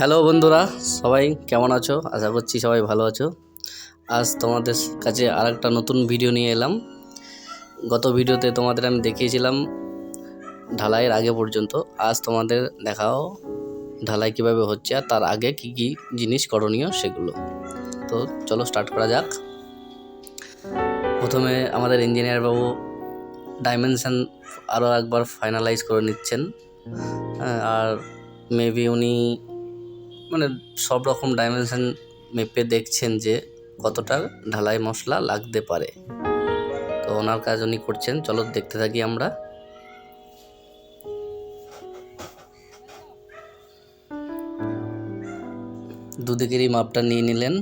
Hello বন্ধুরা, সবাই কেমন আছো? আশা করছি সবাই ভালো আছো। আজ তোমাদের কাছে আর একটা নতুন ভিডিও নিয়ে এলাম। গত ভিডিওতে তোমাদের আমি দেখিয়েছিলাম ঢালাইয়ের আগে পর্যন্ত। আজ তোমাদের দেখাও ঢালাই কীভাবে হচ্ছে আর তার আগে কি কি জিনিস করণীয় সেগুলো। তো চলো স্টার্ট করা যাক। প্রথমে আমাদের ইঞ্জিনিয়ার বাবু ডাইমেনশন আরও একবার ফাইনালাইজ করে নিচ্ছেন। আর মেবি উনি মানে সব রকম ডাইমেনশন মেপে দেখছেন যে কতটা ঢালাই মশলা লাগতে পারে। তো ওনার কাজ উনি করছেন, চলো দেখতে থাকি আমরা। দুদিকেরই মাপটা নিয়ে নিলেন।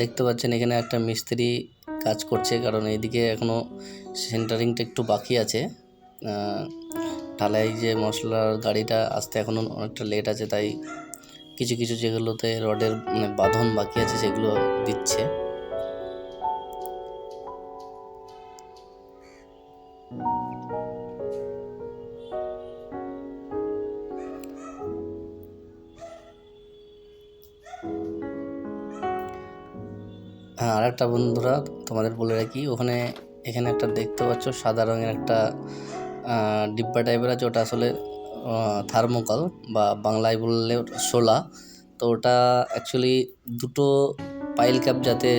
দেখতে পাচ্ছেন এখানে একটা মিস্ত্রি কাজ করছে, কারণ এইদিকে এখনও সেন্টারিংটা একটু বাকি আছে। ঢালাই যে মশলার গাড়িটা আসতে এখনও অনেকটা লেট আছে, তাই কিছু কিছু যেগুলোতে রডের মানে বাঁধন বাকি আছে সেগুলো দিচ্ছে। হ্যাঁ আর একটা বন্ধুরা তোমাদের বলে রাখি, ওখানে এখানে একটা দেখতে পাচ্ছ, সাদা রঙের একটা ডিব্বা টাইপের আছে, ওটা আসলে থার্মোকল বা বাংলায় বললে শোলা তো ওটা অ্যাকচুয়ালি দুটো পাইল ক্যাপ যাতে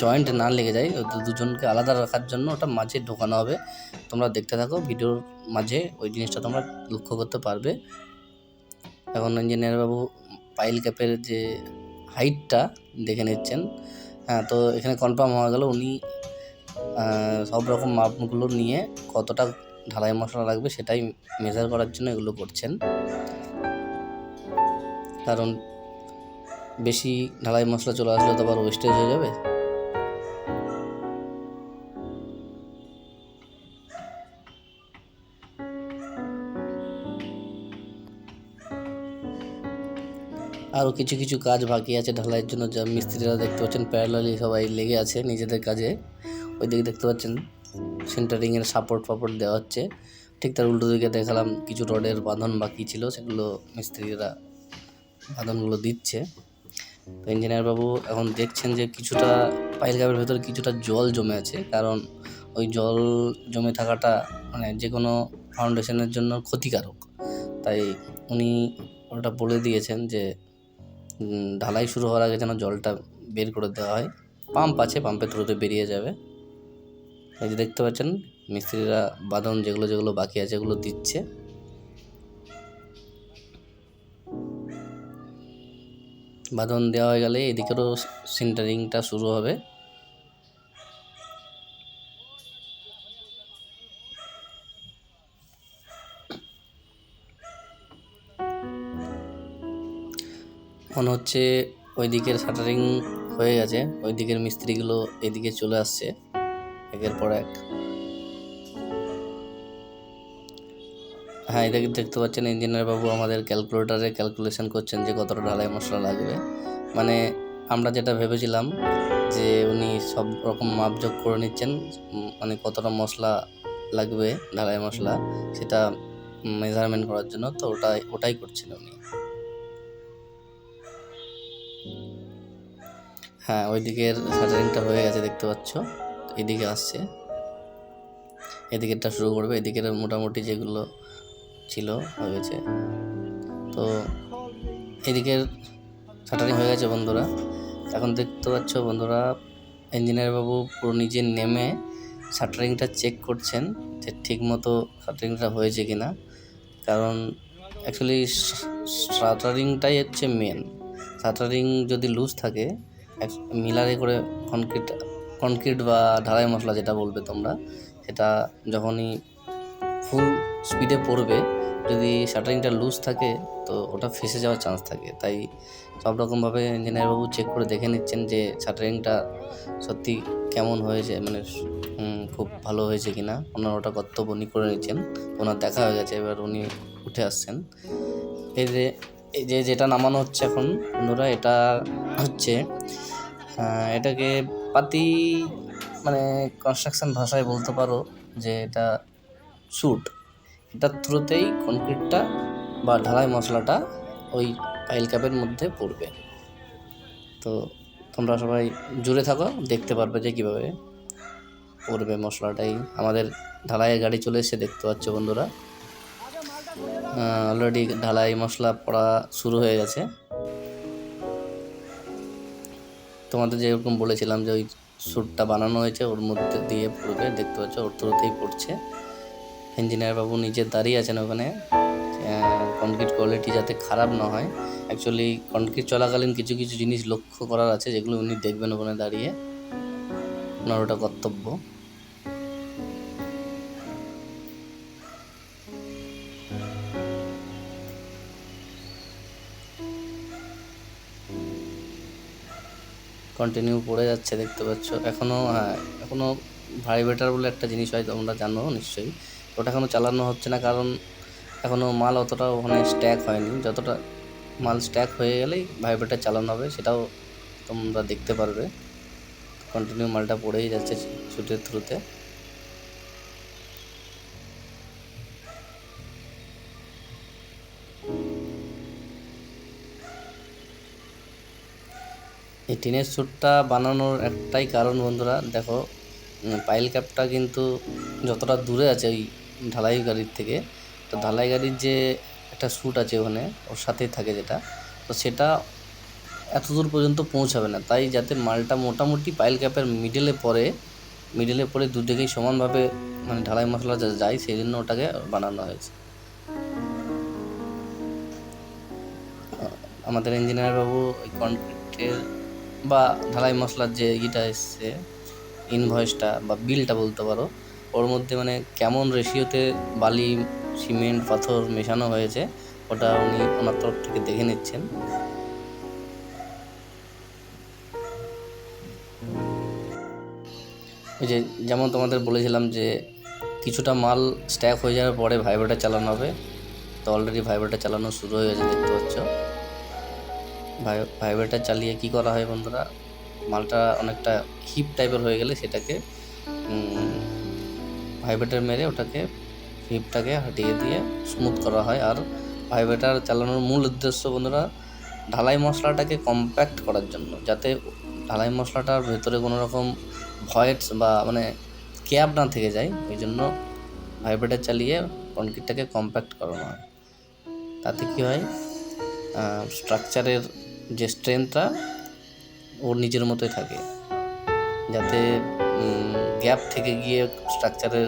জয়েন্ট না লেগে যায় দুজনকে আলাদা রাখার জন্য ওটা মাঝে ঢোকানো হবে। তোমরা দেখতে থাকো, ভিডিওর মাঝে ওই জিনিসটা তোমরা লক্ষ্য করতে পারবে। এখন ইঞ্জিনিয়ার বাবু পাইল ক্যাপের যে হাইটটা দেখে নিচ্ছেন। হ্যাঁ তো এখানে কনফার্ম হওয়া গেল উনি সব রকম মাপগুলো নিয়ে কতটা ঢালাই মশলা লাগবে সেটাই মেজার করার জন্য এগুলো করছেন। কারণ বেশি ঢালাই মশলা চলে আসলে তো আবার ওয়েস্টেজ হয়ে যাবে। আরও কিছু কিছু কাজ বাকি আছে ঢালাইয়ের জন্য। যা মিস্ত্রিরা দেখতে পাচ্ছেন প্যারালালি সবাই লেগে আছে নিজেদের কাজে। ওইদিকে দেখতে পাচ্ছেন সেন্টারিংয়ের সাপোর্ট ফাপোর্ট দেওয়া হচ্ছে। ঠিক তার উল্টো দিকে দেখালাম কিছু রডের বাঁধন বাকি ছিল, সেগুলো মিস্ত্রিরা বাঁধনগুলো দিচ্ছে। তো ইঞ্জিনিয়ার বাবু, এখন দেখছেন যে কিছুটা পাইল গাবের ভেতরে কিছুটা জল জমে আছে, কারণ ওই জল জমে থাকাটা মানে যে কোনো ফাউন্ডেশনের জন্য ক্ষতিকারক। তাই উনি ওটা বলে দিয়েছেন যে ঢালাই শুরু হওয়ার আগে যেন জলটা বের করে দেওয়া হয়। পাম্প আছে, পাম্পের থ্রুতে বেরিয়ে যাবে। এই যে দেখতে পাচ্ছেন, মিস্ত্রিরা বাদন যেগুলো যেগুলো বাকি আছে এগুলো দিচ্ছে। বাঁধন দেওয়া হয়ে গেলে এদিকেরও সেন্টারিংটা শুরু হবে। মনে হচ্ছে ওই দিকের শাটারিং হয়ে গেছে ওই দিকের মিস্ত্রিগুলো এদিকে চলে আসছে, একের পর এক। হ্যাঁ এদিকে দেখতে পাচ্ছেন ইঞ্জিনিয়ার বাবু আমাদের ক্যালকুলেটারে ক্যালকুলেশন করছেন যে কতটা ঢালাই মশলা লাগবে। মানে আমরা যেটা ভেবেছিলাম যে উনি সব রকম মাপযোগ করে নিচ্ছেন মানে কতটা মশলা লাগবে, ঢালাই মশলা, সেটা মেজারমেন্ট করার জন্য, তো ওটাই ওটাই করছেন উনি। হ্যাঁ ওই দিকের শাটারিংটা হয়ে গেছে, দেখতে পাচ্ছ। এদিকে আসছে। এদিকেরটা শুরু করবে। এদিকের মোটামুটি যেগুলো ছিল হয়েছে তো এদিকের শাটারিং হয়ে গেছে, বন্ধুরা। এখন দেখতে পাচ্ছ, বন্ধুরা ইঞ্জিনিয়ার বাবু পুরো নিজে নেমে শাটারিংটা চেক করছেন যে ঠিক মতো শাটারিংটা হয়েছে কি না কারণ অ্যাকচুয়ালি শাটারিংটাই হচ্ছে মেন শাটারিং যদি লুজ থাকে মিলারে করে কনক্রিট কনক্রিট বা ঢালাই মশলা যেটা বলবে তোমরা, সেটা যখনই ফুল স্পিডে পড়বে, যদি শাটারিংটা লুজ থাকে, তো ওটা ফেসে যাওয়ার চান্স থাকে। তাই সব রকমভাবে ইঞ্জিনিয়ারবাবু চেক করে দেখে নিচ্ছেন যে শাটারিংটা সত্যি কেমন হয়েছে মানে খুব ভালো হয়েছে কি না ওনার ওটা কর্তব্য উনি করে নিচ্ছেন। ওনার দেখা হয়ে গেছে, এবার উনি উঠে আসছেন। যে এই যে যেটা নামানো হচ্ছে এখন, বন্ধুরা, এটা হচ্ছে এটাকে পাতি মানে কনস্ট্রাকশন ভাষায় বলতে পারো যে এটা স্যুট এটার থ্রুতেই কনক্রিটটা বা ঢালাই মশলাটা ওই পাইল ক্যাপের মধ্যে পড়বে। তো তোমরা সবাই জুড়ে থাকো, দেখতে পারবে যে কীভাবে পড়বে মশলাটাই। আমাদের ঢালাইয়ের গাড়ি চলে এসে দেখতে পাচ্ছ বন্ধুরা। অলরেডি ঢালাই মশলা পড়া শুরু হয়ে গেছে। তোমাদের যেরকম বলেছিলাম যে ওই স্যুটটা বানানো হয়েছে, ওর মধ্যে দিয়ে পড়বে, দেখতে পাচ্ছ ওর থ্রুতেই পড়ছে। ইঞ্জিনিয়ার বাবু নিজে দাঁড়িয়ে আছেন ওখানে। কনক্রিট কোয়ালিটি যাতে খারাপ না হয়। অ্যাকচুয়ালি কনক্রিট চলাকালীন কিছু কিছু জিনিস লক্ষ্য করার আছে, যেগুলো উনি দেখবেন ওখানে দাঁড়িয়ে। ওনার ওটা কর্তব্য। কন্টিনিউ পড়ে যাচ্ছে, দেখতে পাচ্ছ। এখনও হ্যাঁ এখনও ভাইব্রেটার বলে একটা জিনিস হয়, তোমরা জানো নিশ্চয়ই। ওটা এখনও চালানো হচ্ছে না, কারণ এখনও মাল অতটা ওখানে স্ট্যাক হয়নি। যতটা মাল স্ট্যাক হয়ে গেলেই ভাইব্রেটার চালানো হবে, সেটাও তোমরা দেখতে পারবে। কন্টিনিউ মালটা পড়েই যাচ্ছে ছুটির থ্রুতে। এই টিনের স্যুটটা বানানোর একটাই কারণ বন্ধুরা, দেখো পাইল ক্যাপটা কিন্তু যতটা দূরে আছে ওই ঢালাই গাড়ির থেকে, তো ঢালাই গাড়ির যে একটা স্যুট আছে ওখানে, ওর সাথেই থাকে যেটা, তো সেটা এত দূর পর্যন্ত পৌঁছাবে না। তাই যাতে মালটা মোটামুটি পাইল ক্যাপের মিডলে পড়ে মিডলে পড়ে দুদিকেই সমানভাবে মানে ঢালাই মশলা যায় সেই জন্য ওটাকে বানানো হয়েছে। আমাদের ইঞ্জিনিয়ার বাবু কনক্রিটের বা ঢালাই মশলার যে ইটা এসছে ইনভয়েসটা বা বিলটা বলতে পারো, ওর মধ্যে মানে কেমন রেশিওতে বালি সিমেন্ট পাথর মেশানো হয়েছে, ওটা উনি ওনার তরফ থেকে দেখে নিচ্ছেন। ওই যে যেমন তোমাদের বলেছিলাম যে কিছুটা মাল স্ট্যাক হয়ে যাওয়ার পরে ভাইব্রেটার চালানো হবে, তো অলরেডি ভাইব্রেটার চালানো শুরু হয়ে গেছে, দেখতে পাচ্ছ। ভাইব্রেটার চালিয়ে কি করা হয় বন্ধুরা? মালটা অনেকটা হিপ টাইপের হয়ে গেলে সেটাকে ভাইব্রেটার মেরে ওটাকে হিপটাকে হটিয়ে দিয়ে স্মুথ করা হয়। আর ভাইব্রেটার চালানোর মূল উদ্দেশ্য বন্ধুরা, ঢালাই মশলাটাকে কম্প্যাক্ট করার জন্য। যাতে ঢালাই মশলাটার ভেতরে কোনো রকম ভয়েডস বা মানে ক্যাপ না থেকে যায় ওই জন্য ভাইব্রেটার চালিয়ে কনক্রিটটাকে কম্প্যাক্ট করানো হয়। তাতে কী হয়? স্ট্রাকচারের যে স্ট্রেংথটা ওর নিজের মতোই থাকে। যাতে গ্যাপ থেকে গিয়ে স্ট্রাকচারের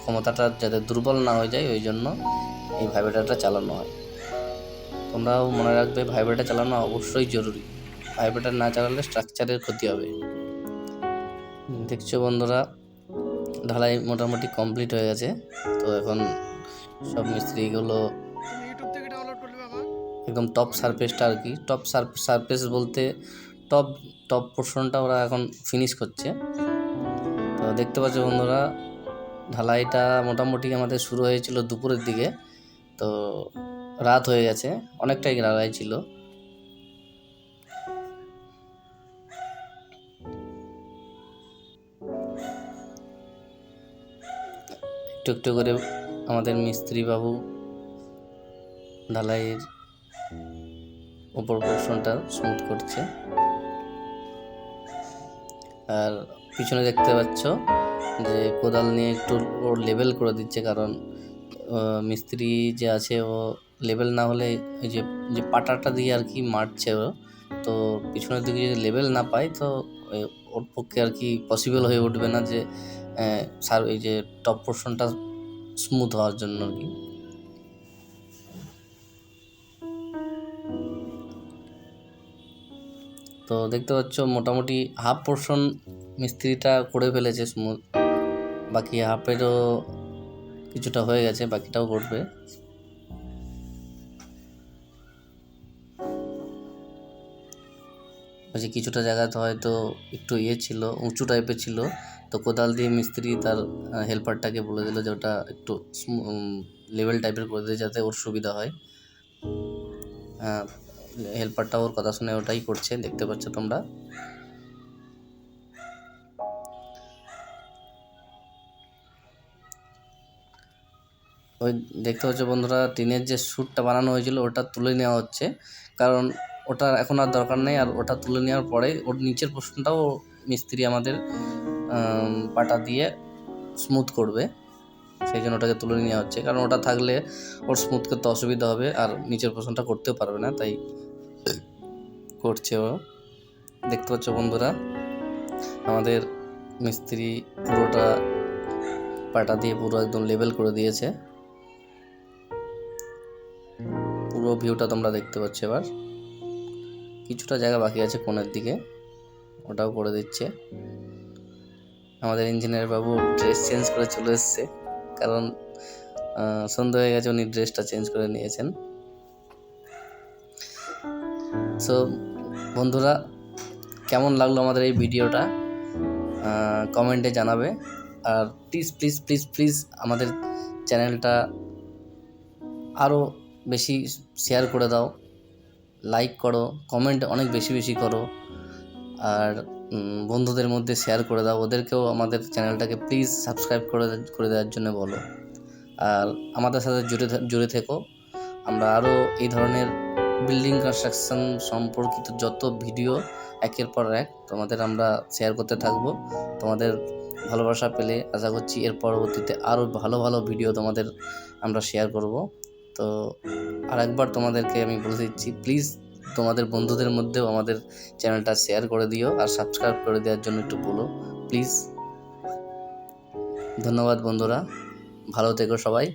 ক্ষমতাটা যাতে দুর্বল না হয়ে যায়, ওই জন্য এই ভাইব্রেটারটা চালানো হয়। তোমরাও মনে রাখবে ভাইব্রেটার চালানো অবশ্যই জরুরি। ভাইব্রেটার না চালালে স্ট্রাকচারের ক্ষতি হবে। দেখছ বন্ধুরা, ঢালাই মোটামুটি কমপ্লিট হয়ে গেছে। তো এখন সব মিস্ত্রিগুলো একদম টপ সারফেসটা আর কি টপ সারফেস বলতে টপ টপ পোর্শনটা ওরা এখন ফিনিশ করছে। তো দেখতে পাচ্ছ বন্ধুরা, ঢালাইটা মোটামুটি আমাদের শুরু হয়েছিল দুপুরের দিকে। তো রাত হয়ে গেছে, অনেকটাই ঢালাই ছিল। একটু একটু করে আমাদের মিস্ত্রি বাবু ঢালাইয়ের উপর পোর্শনটা স্মুথ করছে। আর পিছনে দেখতে পাচ্ছ যে কোদাল নিয়ে একটু ওর লেভেল করে দিচ্ছে, কারণ মিস্ত্রি যে আছে ও লেভেল না হলে ওই যে যে পাটাটা দিয়ে আর কি মারছে ও, তো পিছনের দিকে যদি লেভেল না পায় তো ওর পক্ষে আর কি পসিবল হয়ে উঠবে না যে সার এই যে টপ পোর্শনটা স্মুথ হওয়ার জন্য আর কি। তো দেখতে পাচ্ছ মোটামুটি হাফ পোর্শন মিস্ত্রিটা করে ফেলেছে স্মুথ বাকি হাফেরও কিছুটা হয়ে গেছে, বাকিটাও করবে। বলছি কিছুটা জায়গাতে হয়তো একটু ইয়ে ছিল, উঁচু টাইপের ছিল। তো কোদাল দিয়ে মিস্ত্রি তার হেল্পারটাকে বলে দিল যে ওটা একটু লেভেল টাইপের করে দিয়ে যাতে ওর সুবিধা হয়। হেল্পারটা ওর কথা শুনে ওটাই করছে, দেখতে পাচ্ছ তোমরা। ওই দেখতে পাচ্ছ বন্ধুরা, টিনের যে স্যুটটা বানানো হয়েছিল ওটা তুলে নেওয়া হচ্ছে। কারণ ওটা এখন আর দরকার নেই, আর ওটা তুলে নেওয়ার পরে ওর নিচের পোর্শনটাও মিস্ত্রি আমাদের পাটা দিয়ে স্মুথ করবে। সেই জন্য ওটাকে তুলে নেওয়া হচ্ছে। কারণ ওটা থাকলে ওর স্মুথ করতে অসুবিধা হবে, আর নিচের পোর্শনটা করতেও পারবে না, তাই করছে ও। দেখতে পাচ্ছ বন্ধুরা, আমাদের মিস্ত্রি পুরোটা পাটা দিয়ে পুরো একদম লেভেল করে দিয়েছে। পুরো ভিউটা তোমরা দেখতে পাচ্ছ এবার। কিছুটা জায়গা বাকি আছে কোণের দিকে, ওটাও করে দিচ্ছে। আমাদের ইঞ্জিনিয়ার বাবু ড্রেস চেঞ্জ করে চলে এসছে, কারণ সন্ধ্যা হয়ে গেছে, উনি ড্রেসটা চেঞ্জ করে নিয়েছেন। সো বন্ধুরা, কেমন লাগল আমাদের এই ভিডিওটা? কমেন্টে জানাবে। আর প্লিজ প্লিজ প্লিজ প্লিজ আমাদের চ্যানেলটা আরও বেশি শেয়ার করে দাও। লাইক করো কমেন্ট অনেক বেশি বেশি করো। আর বন্ধুদের মধ্যে শেয়ার করে দাও। ওদেরকেও আমাদের চ্যানেলটাকে প্লিজ সাবস্ক্রাইব করে করে দেওয়ার জন্য বলো। আর আমাদের সাথে জুড়ে জুড়ে থেকো। আমরা আরও এই ধরনের বিল্ডিং কনস্ট্রাকশন সম্পর্কিত যত ভিডিও একের পর এক তোমাদের আমরা শেয়ার করতে থাকব। তোমাদের ভালোবাসা পেলে আশা করছি এর পরবর্তীতে আরও ভালো ভালো ভিডিও তোমাদের আমরা শেয়ার করব। তো আরেকবার তোমাদেরকে আমি বলে দিচ্ছি প্লিজ তোমাদের বন্ধুদের মধ্যেও আমাদের চ্যানেলটা শেয়ার করে দিও আর সাবস্ক্রাইব করে দেওয়ার জন্য একটু বলো প্লিজ ধন্যবাদ বন্ধুরা, ভালো থেকো সবাই।